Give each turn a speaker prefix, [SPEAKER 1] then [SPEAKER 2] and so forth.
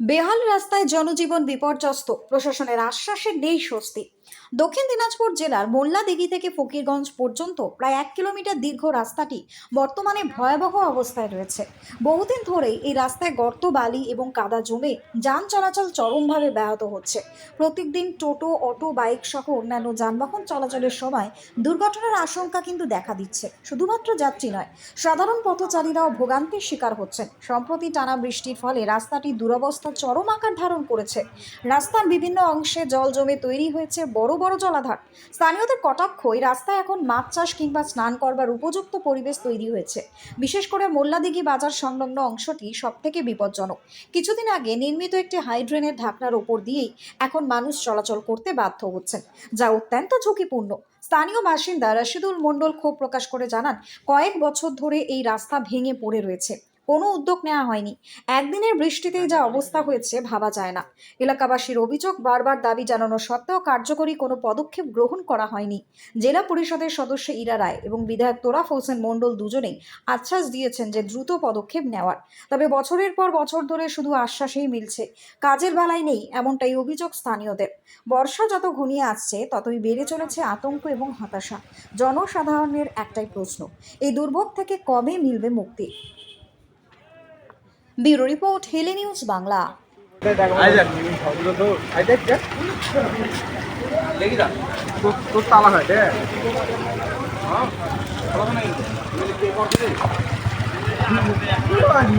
[SPEAKER 1] বেহাল রাস্তায় জনজীবন বিপর্যস্ত, প্রশাসনের আশ্বাসে নেই স্বস্তি। দক্ষিণ দিনাজপুর জেলার মোল্লাদিঘি থেকে ফকিরগঞ্জ পর্যন্ত প্রায় এক কিলোমিটার দীর্ঘ রাস্তাটি বর্তমানে ভয়াবহ অবস্থায় রয়েছে। বহুদিন ধরেই এই রাস্তায় গর্ত, বালি এবং কাদা জমে যান চলাচল চরমভাবে ব্যাহত হচ্ছে। প্রত্যেকদিন টোটো, অটো, বাইক সহ অন্যান্য যানবাহন চলাচলের সময় দুর্ঘটনার আশঙ্কা কিন্তু দেখা দিচ্ছে। শুধুমাত্র যাত্রী নয়, সাধারণ পথচারীরাও ভোগান্তির শিকার হচ্ছেন। সম্প্রতি টানা বৃষ্টির ফলে রাস্তাটি দুরবস্থা চরম আকার ধারণ করেছে। রাস্তার বিভিন্ন অংশে জল জমে তৈরি হয়েছে বড় বড় জলাধার। স্থানীয়দের কটাক্ষ রাস্তায় এখন মাছ চাষ কিংবা স্নান করবার উপযুক্ত পরিবেশ তৈরি হয়েছে। বিশেষ করে মোল্লাদিঘি বাজার সংলগ্ন অংশটি সবথেকে বিপজ্জনক। কিছুদিন আগে নির্মিত একটি হাইড্রেনের ঢাকনার ওপর দিয়েই এখন মানুষ চলাচল করতে বাধ্য হচ্ছেন, যা অত্যন্ত ঝুঁকিপূর্ণ। স্থানীয় বাসিন্দা রশিদুল মণ্ডল ক্ষোভ প্রকাশ করে জানান, কয়েক বছর ধরে এই রাস্তা ভেঙে পড়ে রয়েছে। কোনো উদ্যোগ নেওয়া হয়নি। একদিনের বৃষ্টিতেই যা অবস্থা হয়েছে ভাবা যায় না। এলাকাবাসীর অভিযোগ, বারবার দাবি জানানো সত্ত্বেও কার্যকরী কোনো পদক্ষেপ গ্রহণ করা হয়নি। জেলা পরিষদের সদস্য ইরা রায় এবং বিধায়ক তোরাফ হোসেন মণ্ডল দুজনেই আশ্বাস দিয়েছেন যে দ্রুত পদক্ষেপ নেওয়ার। তবে বছরের পর বছর ধরে শুধু আশ্বাসেই মিলছে, কাজের বেলায় নেই এমনটাই অভিযোগ স্থানীয়দের। বর্ষা যত ঘনিয়ে আসছে, ততই বেড়ে চলেছে আতঙ্ক এবং হতাশা। জনসাধারণের একটাই প্রশ্ন, এই দুর্ভোগ থেকে কবে মিলবে মুক্তি? ব্যুরো রিপোর্ট হেলে নিউজ বাংলা
[SPEAKER 2] Thank you.